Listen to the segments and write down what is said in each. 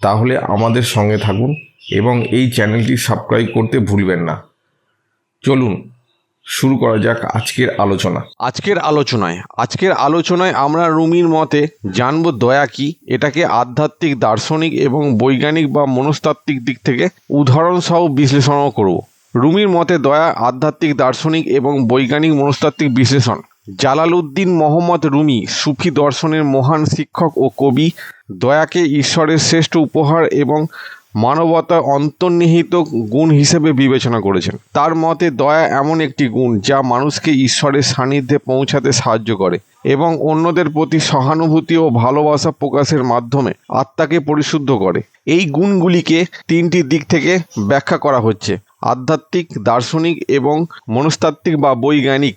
তাহলে আমাদের সঙ্গে থাকুন এবং এই চ্যানেলটি সাবস্ক্রাইব করতে ভুলবেন না। চলুন, শুরু করা যাক আজকের আলোচনা। আজকের আলোচনায় আজকের আলোচনায় আমরা রুমির মতে জানব দয়া কি এটাকে আধ্যাত্মিক, দার্শনিক এবং বৈজ্ঞানিক বা মনস্তাত্ত্বিক দিক থেকে উদাহরণসহ বিশ্লেষণও করব। রুমির মতে দয়া আধ্যাত্মিক, দার্শনিক এবং বৈজ্ঞানিক মনস্তাত্ত্বিক বিশ্লেষণ। জালালউদ্দিন মোহাম্মদ রুমি সুফি দর্শনের মহান শিক্ষক ও কবি দয়াকে ঈশ্বরের শ্রেষ্ঠ উপহার এবং মানবতার অন্তর্নিহিত গুণ হিসেবে বিবেচনা করেছেন। তার মতে, দয়া এমন একটি গুণ যা মানুষকে ঈশ্বরের সান্নিধ্যে পৌঁছাতে সাহায্য করে এবং অন্যদের প্রতি সহানুভূতি ও ভালোবাসা প্রকাশের মাধ্যমে আত্মাকে পরিশুদ্ধ করে। এই গুণগুলিকে তিনটি দিক থেকে ব্যাখ্যা করা হচ্ছে। আধ্যাত্মিক, দার্শনিক এবং মনস্তাত্ত্বিক বা বৈজ্ঞানিক।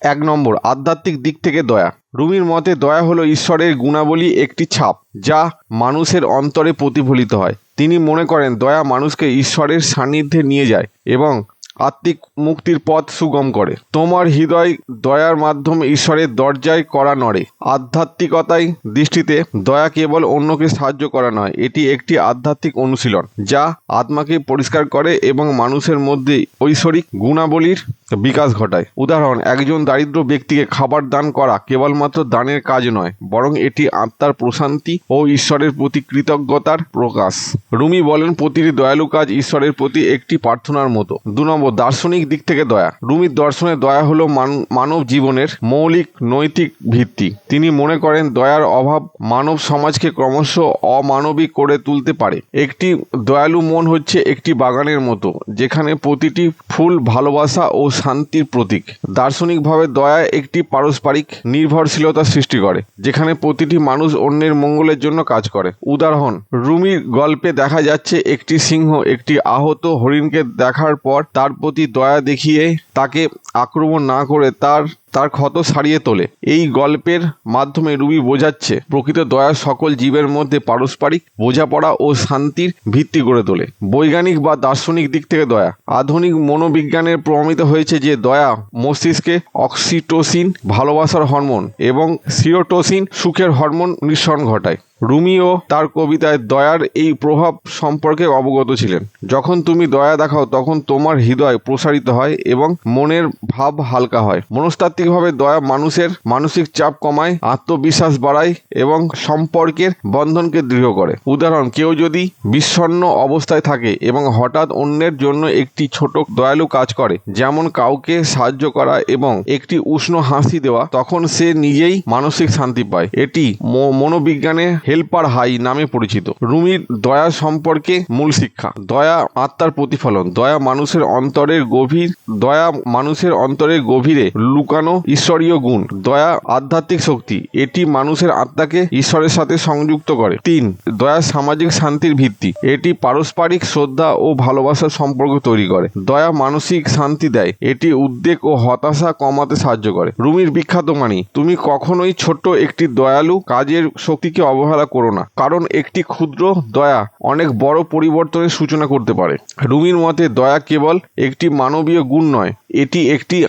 এক- নম্বর, আধ্যাত্মিক দিক থেকে দয়া। রুমির মতে দয়া হলো ঈশ্বরের গুণাবলী একটি ছাপ, যা মানুষের অন্তরে প্রতিফলিত হয়। তিনি মনে করেন দয়া মানুষকে ঈশ্বরের সান্নিধ্যে নিয়ে যায় এবং আত্মিক মুক্তির পথ সুগম করে। তোমার হৃদয় দয়ার মাধ্যমে ঈশ্বরের দরজায় করা নড়ে। আধ্যাত্মিকতায় দৃষ্টিতে দয়া কেবল অন্যকে সাহায্য করা নয়, এটি একটি আধ্যাত্মিক অনুশীলন, যা আত্মাকে পরিষ্কার করে এবং মানুষের মধ্যে ঐশ্বরিক গুণাবলীর বিকাশ ঘটায়। উদাহরণ, একজন দারিদ্র ব্যক্তিকে খাবার দান করা কেবলমাত্র দানের কাজ নয়, বরং এটি আত্মার প্রশান্তি ও ঈশ্বরের প্রতি কৃতজ্ঞতার প্রকাশ। রুমি বলেন, প্রতিটি দয়ালু কাজ ঈশ্বরের প্রতি একটি প্রার্থনার মতো। দু নম্বর, দার্শনিক দিক থেকে দয়া। রুমির দর্শনে দয়া হলো মান- মানব জীবনের মৌলিক নৈতিক ভিত্তি। তিনি মনে করেন, দয়ার অভাব মানব সমাজকে ক্রমশ অমানবিক করে তুলতে পারে। একটি দয়ালু মন হচ্ছে একটি বাগানের মতো, যেখানে প্রতিটি ফুল ভালোবাসা ও শান্তির প্রতীক। দার্শনিকভাবে দয়া একটি পারস্পরিক নির্ভরশীলতা সৃষ্টি করে, যেখানে প্রতিটি মানুষ অন্যের মঙ্গলের জন্য কাজ করে। উদাহরণ, রুমির গল্পে দেখা যাচ্ছে একটি সিংহ, একটি আহত হরিণকে দেখার পর তার প্রতি দয়া দেখিয়ে তাকে আক্রমণ না করে তার তার ক্ষত সারিয়ে তোলে। এই গল্পের মাধ্যমে রুবি বোঝাচ্ছে, প্রকৃত দয়া সকল জীবের মধ্যে পারস্পরিক বোঝাপড়া ও শান্তির ভিত্তি গড়ে তোলে। বৈজ্ঞানিক বা দার্শনিক দিক থেকে দয়া। আধুনিক মনোবিজ্ঞানের প্রমাণিত হয়েছে যে দয়া মস্তিষ্কে অক্সিটোসিন ভালোবাসার হরমোন এবং সিরোটোসিন সুখের হরমোন নিঃসরণ ঘটায়। রুমিও তার কবিতায় দয়ার এই প্রভাব সম্পর্কে অবগত ছিলেন। যখন তুমি দয়া দেখাও, তখন তোমার হৃদয় প্রসারিত হয় এবং মনের ভাব হালকা হয়। মনস্তাত্ত্বিকভাবে দয়া মানুষের মানসিক চাপ কমায়, আত্মবিশ্বাস বাড়ায় এবং সম্পর্কের বন্ধনকে দৃঢ় করে। উদাহরণ, কেউ যদি বিষণ্ণ অবস্থায় থাকে এবং হঠাৎ অন্যের জন্য একটি ছোট দয়ালু কাজ করে, যেমন কাউকে সাহায্য করা এবং একটি উষ্ণ হাসি দেওয়া, তখন সে নিজেই মানসিক শান্তি পায়। এটি মনোবিজ্ঞানে হেল্পার হাই নামে পরিচিত। রুমির দয়া সম্পর্কে মূল শিক্ষা। দয়া আত্মার প্রতিফলন। দয়া মানুষের অন্তরের গভীর দয়া মানুষের অন্তরের গভীরে লুকানো ঈশ্বরীয় গুণ। দয়া আধ্যাত্মিক শক্তি। এটি মানুষের আত্মাকে ঈশ্বরের সাথে সংযুক্ত করে। তিন, দয়া সামাজিক শান্তির ভিত্তি। এটি পারস্পরিক শ্রদ্ধা ও ভালোবাসার সম্পর্ক তৈরি করে। দয়া মানসিক শান্তি দেয়। এটি উদ্বেগ ও হতাশা কমাতে সাহায্য করে। রুমির বিখ্যাত মানি তুমি কখনোই ছোট্ট একটি দয়ালু কাজের শক্তিকে অবহেলা করো না। কারণ একটি ক্ষুদ্র দয়া অনেক বড় পরিবর্তনের সূচনা করতে পারে। রুমির মতে, দয়া কেবল একটি মানবীয় গুণ নয়, এটি একটি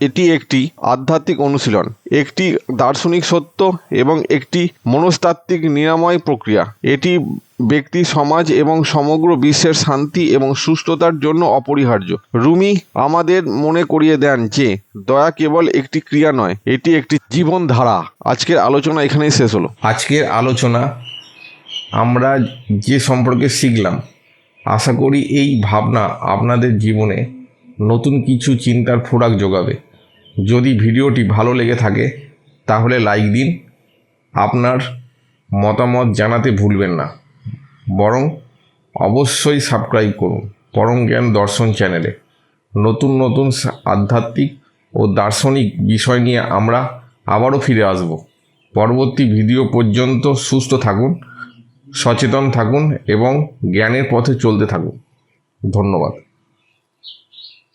এটি একটি আধ্যাত্মিক অনুশীলন, একটি দার্শনিক সত্য এবং একটি মনস্তাত্ত্বিক নিরাময় প্রক্রিয়া। এটি ব্যক্তি, সমাজ এবং সমগ্র বিশ্বের শান্তি এবং সুস্থতার জন্য অপরিহার্য। রুমি, আমাদের মনে করিয়ে দেন যে, দয়া কেবল একটি ক্রিয়া নয়, এটি একটি জীবনধারা। আজকের আলোচনা এখানেই শেষ হলো। আজকের আলোচনা আমরা যে সম্পর্কে শিখলাম, আশা করি এই ভাবনা আপনাদের জীবনে নতুন কিছু চিন্তার ফোরাক যোগাবে। যদি ভিডিওটি ভালো লেগে থাকে, তাহলে লাইক দিন। আপনার মতামত জানাতে ভুলবেন না। বরং অবশ্যই সাবস্ক্রাইব করুন। পরম জ্ঞান দর্শন চ্যানেলে নতুন নতুন আধ্যাত্মিক ও দার্শনিক বিষয় নিয়ে আমরা আবারও ফিরে আসব। পরবর্তী ভিডিও পর্যন্ত সুস্থ থাকুন, সচেতন থাকুন এবং জ্ঞানের পথে চলতে থাকুন। ধন্যবাদ।